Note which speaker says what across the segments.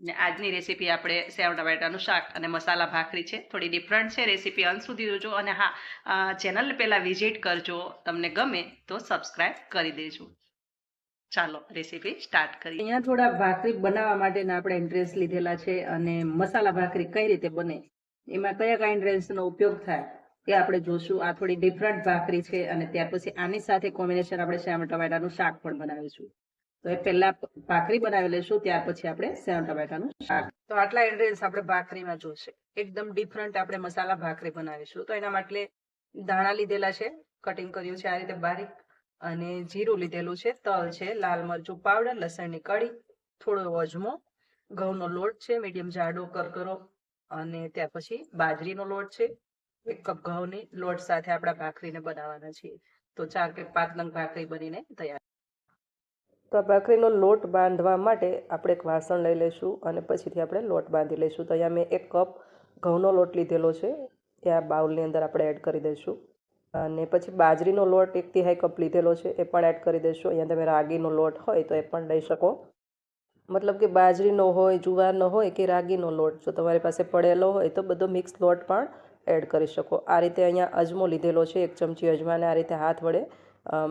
Speaker 1: ને આજની રેસીપી આપણે સેવ ટમેટાનું શાક અને મસાલા ભાખરી છે. થોડી ડિફરન્ટ છે રેસીપી અંત સુધી જોજો અને હા ચેનલ પહેલાં વિઝિટ કરજો. તમને ગમે તો સબસ્ક્રાઈબ કરી દેજો. ચાલો રેસીપી સ્ટાર્ટ કરીએ. અહીંયા થોડા ભાખરી બનાવવા માટેના આપણે ઇન્ટરેસ્ટ લીધેલા છે અને મસાલા ભાખરી કઈ રીતે બને, એમાં કયા કયા ઇન્ટરેસ્ટનો ઉપયોગ થાય એ આપણે જોશું. આ થોડી ડિફરન્ટ ભાખરી છે અને ત્યાર પછી આની સાથે કોમ્બિનેશન આપણે સેવ ટમેટાનું શાક પણ બનાવીશું. તો એ પહેલા ભાખરી બનાવી લઈશું, ત્યાર પછી આપણે સેવ ટમેટાનું શાક. તો આટલા ઇન્ગ્રેડિયન્ટ્સ આપણે ભાખરીમાં જોશે. એકદમ ડિફરન્ટ આપણે મસાલા ભાખરી બનાવીશું. તો એના માટે ધાણા લીધેલા છે કટિંગ કર્યું છે આ રીતે બારીક, અને જીરું લીધેલું છે, તલ છે, લાલ મરચું પાવડર, લસણની કળી, થોડો અજમો, ઘઉંનો લોટ છે મીડિયમ જાડો કરકરો, અને ત્યાર પછી બાજરીનો લોટ છે. એક કપ ઘઉંની લોટ સાથે આપણા ભાખરીને બનાવવાના છીએ. તો ચાર કે પાંચ નંગ ભાખરી બનીને તૈયાર તો આ ભાખરીનો લોટ બાંધવા માટે આપણે એક વાસણ લઈ લઈશું અને પછીથી આપણે લોટ બાંધી લઈશું. તો અહીંયા મેં એક કપ ઘઉંનો લોટ લીધેલો છે. એ આ બાઉલની અંદર આપણે એડ કરી દઈશું. અને પછી બાજરીનો લોટ એક તિહાઈ કપ લીધેલો છે, એ પણ એડ કરી દઈશું. અહીંયા તમે રાગીનો લોટ હોય તો એ પણ લઈ શકો. મતલબ કે બાજરીનો હોય, જુવારનો હોય કે રાગીનો લોટ, જો તમારી પાસે પડેલો હોય તો બધો મિક્સ લોટ પણ એડ કરી શકો. આ રીતે અહીંયા અજમો લીધેલો છે, એક ચમચી અજમાને આ રીતે હાથ વડે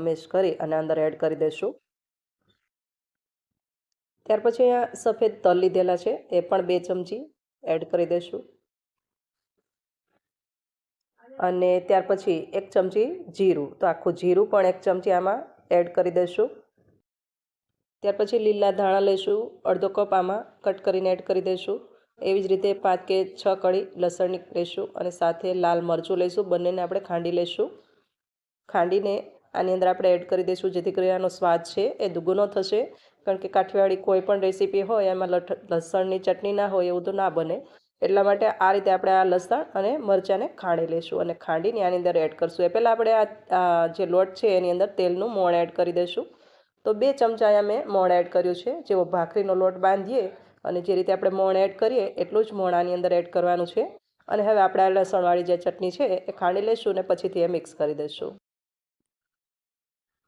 Speaker 1: મિક્સ કરી અને અંદર એડ કરી દઈશું. ત્યાર પછી અહીંયા સફેદ તલ લીધેલા છે, એ પણ બે ચમચી એડ કરી દઈશું. અને ત્યાર પછી એક ચમચી જીરું, તો આખું જીરું પણ એક ચમચી આમાં એડ કરી દઈશું. ત્યાર પછી લીલા ધાણા લઈશું, અડધો કપ આમાં કટ કરીને એડ કરી દઈશું. એવી જ રીતે પાંચ કે છ કળી લસણની લઈશું અને સાથે લાલ મરચું લઈશું, બંનેને આપણે ખાંડી લઈશું. ખાંડીને આની અંદર આપણે એડ કરી દઈશું, જેથી કરી આનો સ્વાદ છે, એ દુગુનો થશે. કારણ કે કાઠિયાવાડી કોઈ પણ રેસીપી હોય, એમાં લસણની ચટણી ના હોય એવું તો ના બને. એટલા માટે આ રીતે આપણે આ લસણ અને મરચાંને ખાંડી લઈશું અને ખાંડીને આની અંદર એડ કરશું. એ પહેલાં આપણે આ જે લોટ છે એની અંદર તેલનું મોણ એડ કરી દઈશું. તો બે ચમચા અહીંયા મેં મોણ એડ કર્યું છે. જેવો ભાખરીનો લોટ બાંધીએ અને જે રીતે આપણે મોણ એડ કરીએ એટલું જ મોણ આની અંદર એડ કરવાનું છે. અને હવે આપણે આ લસણવાળી જે ચટણી છે એ ખાંડી લઈશું અને પછીથી એ મિક્સ કરી દઈશું.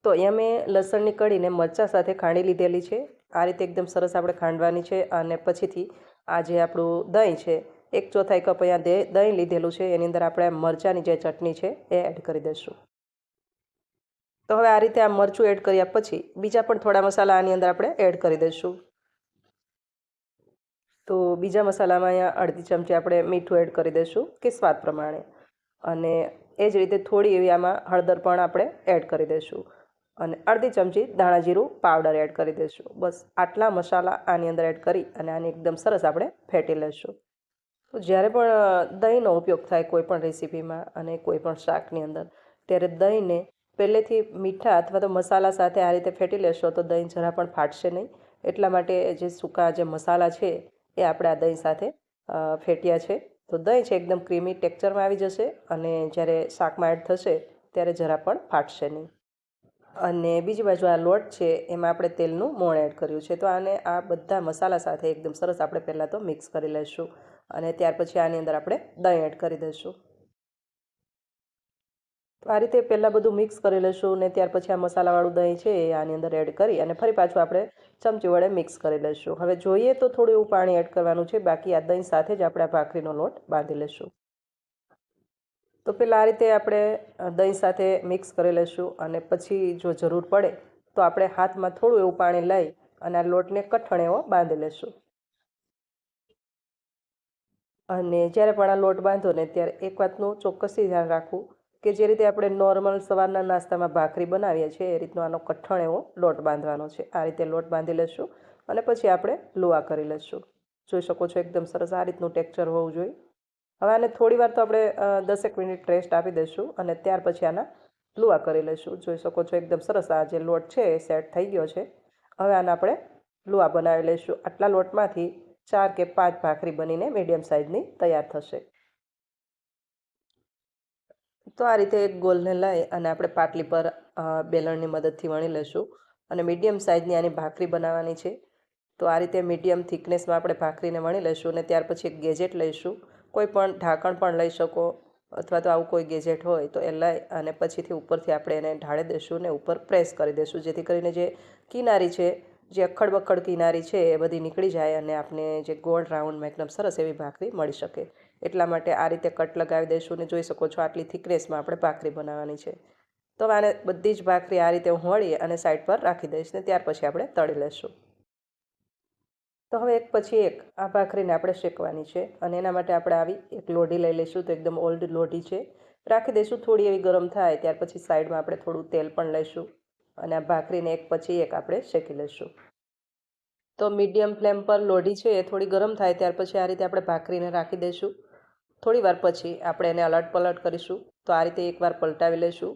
Speaker 1: તો અહીંયા મેં લસણની કળીને મરચાં સાથે ખાંડી લીધેલી છે. આ રીતે એકદમ સરસ આપણે ખાંડવાની છે અને પછીથી આ જે આપણું દહીં છે, એક ચોથાઈ કપ અહીંયા દહીં લીધેલું છે. એની અંદર આપણે મરચાંની જે ચટણી છે એ એડ કરી દઈશું. તો હવે આ રીતે આ મરચું એડ કર્યા પછી બીજા પણ થોડા મસાલા આની અંદર આપણે એડ કરી દઈશું. તો બીજા મસાલામાં અહીંયા અડધી ચમચી આપણે મીઠું એડ કરી દઈશું, કે સ્વાદ પ્રમાણે. અને એ જ રીતે થોડી એવી આમાં હળદર પણ આપણે એડ કરી દઈશું. અને અડધી ચમચી દાણા જીરું પાવડર એડ કરી દઈશું બસ આટલા મસાલા આની અંદર એડ કરી અને આને એકદમ સરસ આપણે ફેટી લઈશું તો જ્યારે પણ દહીંનો ઉપયોગ થાય કોઈ પણ રેસીપીમાં અને કોઈ પણ શાકની અંદર, ત્યારે દહીંને પહેલેથી મીઠા અથવા તો મસાલા સાથે આ રીતે ફેટી લેશો તો દહીં જરા પણ ફાટશે નહીં. એટલા માટે જે સૂકા જે મસાલા છે એ આપણે આ દહીં સાથે ફેટ્યા છે. તો દહીં છે એકદમ ક્રીમી ટેક્ચરમાં આવી જશે અને જ્યારે શાકમાં એડ થશે ત્યારે જરા પણ ફાટશે નહીં. અને બીજી બાજુ આ લોટ છે, એમાં આપણે તેલનું મોણ એડ કર્યું છે. તો આને આ બધા મસાલા સાથે એકદમ સરસ આપણે પહેલાં તો મિક્સ કરી લઈશું અને ત્યાર પછી આની અંદર આપણે દહીં એડ કરી દઈશું. તો આ રીતે પહેલાં બધું મિક્સ કરી લઈશું ને ત્યાર પછી આ મસાલાવાળું દહીં છે એ આની અંદર એડ કરી અને ફરી પાછું આપણે ચમચી વડે મિક્સ કરી લઈશું. હવે જોઈએ તો થોડું એવું પાણી એડ કરવાનું છે, બાકી આ દહીં સાથે જ આપણે આ ભાખરીનો લોટ બાંધી લઈશું. તો પહેલાં આ રીતે આપણે દહીં સાથે મિક્સ કરી લઈશું અને પછી જો જરૂર પડે તો આપણે હાથમાં થોડું એવું પાણી લઈ અને આ લોટને કઠણ એવો બાંધી લઈશું અને જ્યારે પણ આ લોટ બાંધો ને ત્યારે એક વાતનું ચોક્કસથી ધ્યાન રાખવું કે જે રીતે આપણે નોર્મલ સવારના નાસ્તામાં ભાખરી બનાવીએ છીએ એ રીતનો આનો કઠણ એવો લોટ બાંધવાનો છે. આ રીતે લોટ બાંધી લઈશું અને પછી આપણે લુવા કરી લઈશું જોઈ શકો છો એકદમ સરસ આ રીતનું ટેક્ચર હોવું જોઈએ. હવે આને થોડી વાર તો આપણે દસેક મિનિટ રેસ્ટ આપી દઈશું અને ત્યાર પછી આના લુવા કરી લઈશું. જોઈ શકો છો એકદમ સરસ આ જે લોટ છે એ સેટ થઈ ગયો છે. હવે આને આપણે લુવા બનાવી લઈશું. આટલા લોટમાંથી ચાર કે પાંચ ભાખરી બનીને મીડિયમ સાઇઝની તૈયાર થશે. તો આ રીતે એક ગોલને લઈ અને આપણે પાટલી પર બેલણની મદદથી વણી લઈશું અને મીડિયમ સાઇઝની આની ભાખરી બનાવવાની છે. તો આ રીતે મીડિયમ થિકનેસમાં આપણે ભાખરીને વણી લઈશું અને ત્યાર પછી એક ગેજેટ લઈશું. કોઈ પણ ઢાંકણ પણ લઈ શકો અથવા તો આવું કોઈ ગેજેટ હોય તો એ લઈ અને પછીથી ઉપરથી આપણે એને ઢાળી દઈશું ને ઉપર પ્રેસ કરી દઈશું. જેથી કરીને જે કિનારી છે,
Speaker 2: જે અખડ બખડ કિનારી છે એ બધી નીકળી જાય અને આપણે જે ગોળ રાઉન્ડમાં એકદમ સરસ એવી ભાખરી મળી શકે. એટલા માટે આ રીતે કટ લગાવી દઈશું અને જોઈ શકો છો આટલી થિકનેસમાં આપણે ભાખરી બનાવવાની છે. તો આને બધી જ ભાખરી આ રીતે હું વળી અને સાઈડ પર રાખી દઈશ ને ત્યાર પછી આપણે તળી લઈશું તો હવે એક પછી એક આ ભાખરીને આપણે શેકવાની છે અને એના માટે આપણે આવી એક લોઢી લઈ લઈશું તો એકદમ ઓલ્ડ લોઢી છે. રાખી દઈશું થોડી એવી ગરમ થાય ત્યાર પછી સાઈડમાં આપણે થોડું તેલ પણ લઈશું અને આ ભાખરીને એક પછી એક આપણે શેકી લઈશું. તો મીડિયમ ફ્લેમ પર લોઢી છે એ થોડી ગરમ થાય ત્યાર પછી આ રીતે આપણે ભાખરીને રાખી દઈશું. થોડી વાર પછી આપણે એને અલટ પલટ કરીશું તો આ રીતે એકવાર પલટાવી લઈશું.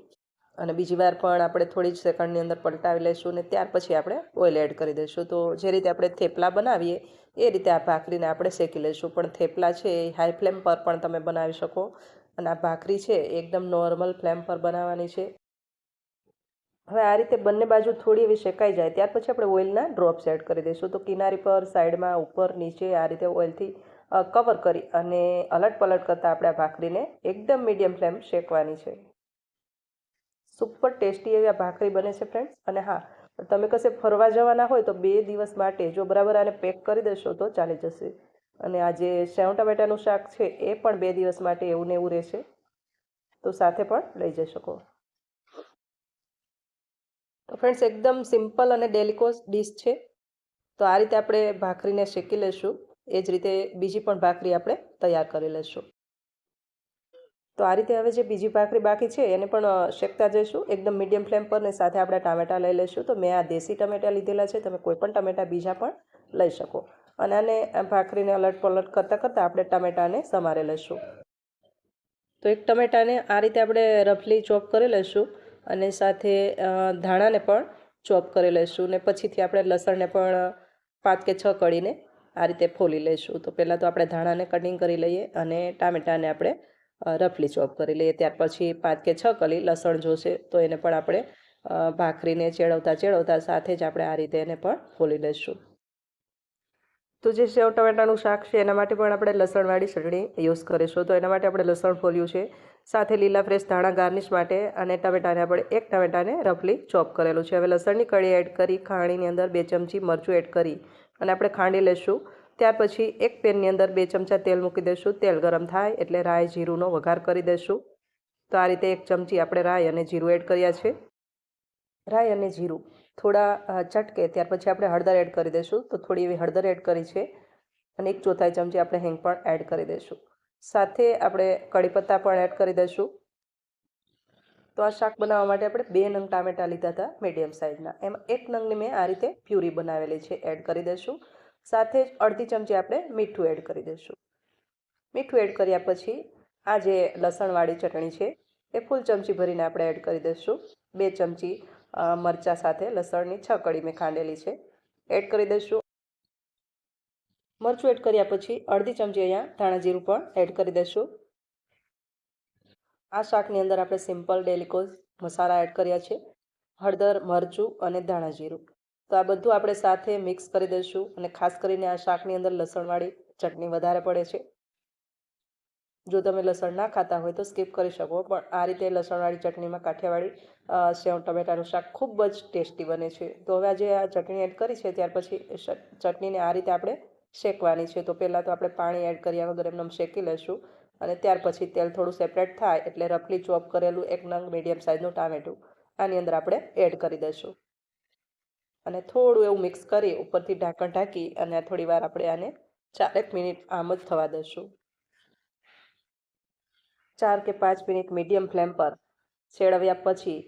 Speaker 2: અને બીજી વાર પણ આપણે થોડી જ સેકન્ડની અંદર પલટાવી લઈશું અને ત્યાર પછી આપણે ઓઇલ એડ કરી દઈશું. તો જે રીતે આપણે થેપલા બનાવીએ, એ રીતે આ ભાખરીને આપણે શેકી લઈશું. પણ થેપલા છે એ હાઈ ફ્લેમ પર પણ તમે બનાવી શકો. અને આ ભાખરી છે એકદમ નોર્મલ ફ્લેમ પર બનાવવાની છે. હવે આ રીતે બંને બાજુ થોડી એવી શેકાઈ જાય, ત્યાર પછી આપણે ઓઇલના ડ્રોપ્સ એડ કરી દઈશું. તો કિનારી પર, સાઈડમાં, ઉપર, નીચે આ રીતે ઓઇલથી કવર કરી અને અલટ પલટ કરતાં આપણે આ ભાખરીને એકદમ મીડિયમ ફ્લેમ શેકવાની છે. સુપર ટેસ્ટી એવી આ ભાખરી બને છે ફ્રેન્ડ્સ અને હા, તમે કશે ફરવા જવાના હોય તો બે દિવસ માટે જો બરાબર આને પેક કરી દેશો તો ચાલી જશે. અને આ જે સેવ ટમેટાનું શાક છે એ પણ બે દિવસ માટે એવું ને એવું રહેશે. તો સાથે પણ લઈ જઈ શકો. તો ફ્રેન્ડ્સ એકદમ સિમ્પલ અને ડેલિકોસ ડીશ છે. તો આ રીતે આપણે ભાખરીને શેકી લઈશું એ જ રીતે બીજી પણ ભાખરી આપણે તૈયાર કરી લઈશું તો આ રીતે હવે જે બીજી ભાખરી બાકી છે, એને પણ શેકતા જઈશું. એકદમ મીડિયમ ફ્લેમ પર ને સાથે આપણે ટામેટાં લઈ લઈશું. તો મેં આ દેશી ટમેટાં લીધેલા છે. તમે કોઈ પણ ટમેટાં બીજા પણ લઈ શકો. અને આને ભાખરીને અલટ પલટ કરતાં કરતાં આપણે ટમેટાને સમારે લઈશું. તો એક ટમેટાને આ રીતે આપણે રફલી ચોપ કરી લઈશું અને સાથે ધાણાને પણ ચોપ કરી લઈશું. ને પછીથી આપણે લસણને પણ પાંચ કે છ કળીને આ રીતે ફોલી લઈશું. તો પહેલાં તો આપણે ધાણાને કટિંગ કરી લઈએ અને ટામેટાને આપણે રફલી ચોપ કરી લઈએ. ત્યાર પછી પાંચ કે છ કલી લસણ જોશે તો એને પણ આપણે ભાખરીને ચેડવતા ચેડવતા સાથે જ આપણે આ રીતે એને પણ ફોલી લઈશું તો જે સેવ ટમેટાનું શાક છે એના માટે પણ આપણે લસણવાળી ચટણી યુઝ કરીશું. તો એના માટે આપણે લસણ ફોલ્યું છે. સાથે લીલા ફ્રેશ ધાણા ગાર્નિશ માટે અને ટમેટાને આપણે એક ટમેટાને રફલી ચોપ કરેલું છે. હવે લસણની કળી એડ કરી ખાણીની અંદર બે ચમચી મરચું એડ કરી અને આપણે ખાંડી લઈશું ત્યાર પછી એક પેનની અંદર બે ચમચા તેલ મૂકી દઈશું. તેલ ગરમ થાય એટલે રાય જીરુંનો વઘાર કરી દઈશું. તો આ રીતે એક ચમચી આપણે રાઈ અને જીરું એડ કર્યા છે. રાઈ અને જીરું થોડા ચટકે ત્યાર પછી આપણે હળદર એડ કરી દઈશું. તો થોડી એવી હળદર એડ કરી છે અને એક ચોથાઈ ચમચી આપણે હિંગ પણ એડ કરી દઈશું. સાથે આપણે કઢીપત્તા પણ એડ કરી દઈશું. તો આ શાક બનાવવા માટે આપણે બે નંગ ટામેટાં લીધા હતા મીડિયમ સાઇઝના એમાં એક નંગની મેં આ રીતે પ્યુરી બનાવેલી છે એડ કરી દઈશું. સાથે જ અડધી ચમચી આપણે મીઠું એડ કરી દઈશું. મીઠું એડ કર્યા પછી આ જે લસણવાળી ચટણી છે, એ ફૂલ ચમચી ભરીને આપણે એડ કરી દઈશું. બે ચમચી મરચાં સાથે લસણની છ કળી મેં ખાંડેલી છે, એડ કરી દઈશું. મરચું એડ કર્યા પછી અડધી ચમચી અહીંયા ધાણા જીરું પણ એડ કરી દઈશું. આ શાકની અંદર આપણે સિમ્પલ ડેલિકોઝ મસાલા એડ કર્યા છે, હળદર, મરચું અને ધાણા જીરું. તો આ બધું આપણે સાથે મિક્સ કરી દઈશું અને ખાસ કરીને આ શાકની અંદર લસણવાળી ચટણી વધારે પડે છે. જો તમે લસણ ના ખાતા હોય તો સ્કીપ કરી શકો, પણ આ રીતે લસણવાળી ચટણીમાં કાઠિયાવાડી સેવ, ટમેટાનું શાક ખૂબ જ ટેસ્ટી બને છે. તો હવે આજે આ ચટણી એડ કરી છે, ત્યાર પછી ચટણીને આ રીતે આપણે શેકવાની છે. તો પહેલાં તો આપણે પાણી એડ કર્યા વગર એમને શેકી લઈશું અને ત્યાર પછી તેલ થોડું સેપરેટ થાય એટલે રફલી ચોપ કરેલું એક નંગ મીડિયમ સાઇઝનું ટામેટું આની અંદર આપણે એડ કરી દઈશું. અને થોડું એવું મિક્સ કરી ઉપરથી ઢાંકણ ઢાંકી અને થોડી વાર આપણે આને ચારેક મિનિટ આમ જ થવા દઈશું. ચાર કે પાંચ મિનિટ મીડિયમ ફ્લેમ પર શેળવ્યા પછી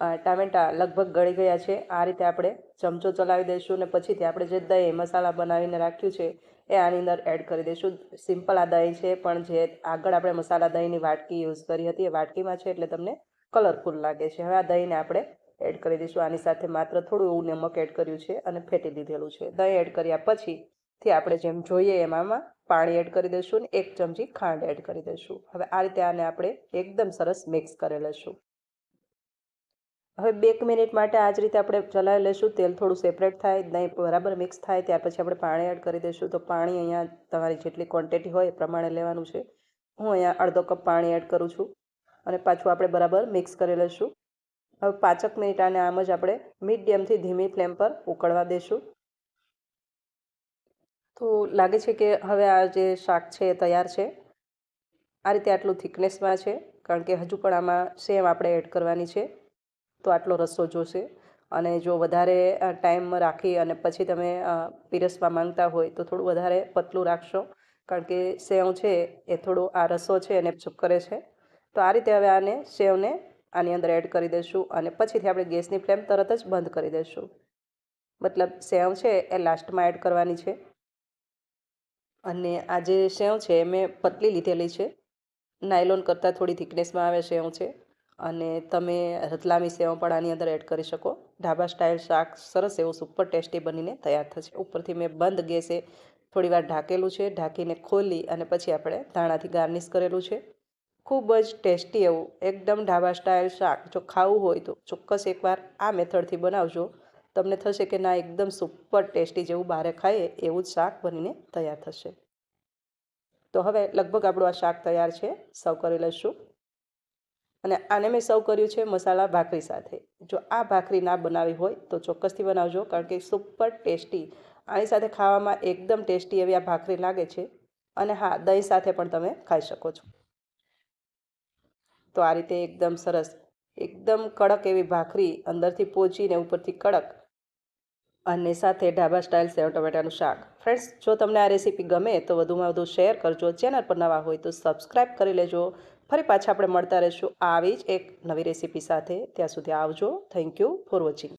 Speaker 2: ટામેટા લગભગ ગળી ગયા છે. આ રીતે આપણે ચમચો ચલાવી દઈશું અને પછીથી આપણે જે દહીં, મસાલા બનાવીને રાખ્યું છે, એ આની અંદર એડ કરી દઈશું. સિમ્પલ આ દહીં છે, પણ જે આગળ આપણે મસાલા દહીંની વાટકી યુઝ કરી હતી, એ વાટકીમાં છે એટલે તમને કલરફુલ લાગે છે. હવે આ દહીંને આપણે એડ કરી દઈશું. આની સાથે માત્ર થોડું એવું નમક એડ કર્યું છે અને ફેટી દીધેલું છે. દહીં એડ કર્યા પછીથી આપણે જેમ જોઈએ એમાં પાણી એડ કરી દઈશું અને એક ચમચી ખાંડ એડ કરી દઈશું. હવે આ રીતે આને આપણે એકદમ સરસ મિક્સ કરી લઈશું હવે બે મિનિટ માટે આ જ રીતે આપણે ચલાવી લઈશું તેલ થોડું સેપરેટ થાય, દહીં બરાબર મિક્સ થાય, ત્યાર પછી આપણે પાણી એડ કરી દઈશું. તો પાણી અહીંયા તમારી જેટલી ક્વોન્ટિટી હોય એ પ્રમાણે લેવાનું છે. હું અહીંયા અડધો કપ પાણી એડ કરું છું અને પાછું આપણે બરાબર મિક્સ કરી લઈશું હવે પાંચક મિનિટ આને આમ જ આપણે મીડિયમથી ધીમી ફ્લેમ પર ઉકળવા દેશું. તો લાગે છે કે હવે આ જે શાક છે એ તૈયાર છે. આ રીતે આટલું થિકનેસમાં છે, કારણ કે હજુ પણ આમાં સેમ આપણે એડ કરવાની છે. તો આટલો રસ્સો જોશે. અને જો વધારે ટાઈમ રાખી અને પછી તમે પીરસવા માંગતા હોય તો થોડું વધારે પતલું રાખશો. કારણ કે સેવ છે એ થોડો આ રસો છે એને ચૂપ કરે છે. તો આ રીતે હવે આને સેવને આની અંદર એડ કરી દઈશું અને પછીથી આપણે ગેસની ફ્લેમ તરત જ બંધ કરી દઈશું મતલબ સેવ છે એ લાસ્ટમાં એડ કરવાની છે. અને આ જે સેવ છે એ મેં પતલી લીધેલી છે. નાયલોન કરતાં થોડી થિકનેસમાં આવે સેવ છે. અને તમે રતલામી સેવ પણ આની અંદર એડ કરી શકો. ઢાબા સ્ટાઇલ શાક સરસ એવું સુપર ટેસ્ટી બનીને તૈયાર થશે. ઉપરથી મેં બંધ ગેસે થોડીવાર ઢાંકેલું છે. ઢાંકીને ખોલી અને પછી આપણે ધાણાથી ગાર્નિશ કરેલું છે. ખૂબ જ ટેસ્ટી એવું, એકદમ ઢાબા સ્ટાઇલ શાક. જો ખાવું હોય તો ચોક્કસ એકવાર આ મેથડથી બનાવજો. તમને થશે કે ના, એકદમ સુપર ટેસ્ટી જેવું બહારે ખાઈએ એવું જ શાક બનીને તૈયાર થશે. તો હવે લગભગ આપણું આ શાક તૈયાર છે, સર્વ કરી લઈશું. અને આને મેં સર્વ કર્યું છે મસાલા ભાખરી સાથે. જો આ ભાખરી ના બનાવી હોય તો ચોક્કસથી બનાવજો, કારણ કે સુપર ટેસ્ટી. આની સાથે ખાવામાં એકદમ ટેસ્ટી એવી આ ભાખરી લાગે છે. અને હા, દહીં સાથે પણ તમે ખાઈ શકો છો. તો આ રીતે એકદમ સરસ, એકદમ કડક એવી ભાખરી અંદરથી પોચીને ઉપરથી કડક અને સાથે ઢાબા સ્ટાઇલ સેવ ટમેટાનું શાક. ફ્રેન્ડ્સ જો તમને આ રેસીપી ગમે તો વધુમાં વધુ શેર કરજો. ચેનલ પર નવા હોય તો સબસ્ક્રાઈબ કરી લેજો. ફરી પાછા આપણે મળતા રહીશું આવી જ એક નવી રેસીપી સાથે. ત્યાં સુધી આવજો. Thank you for watching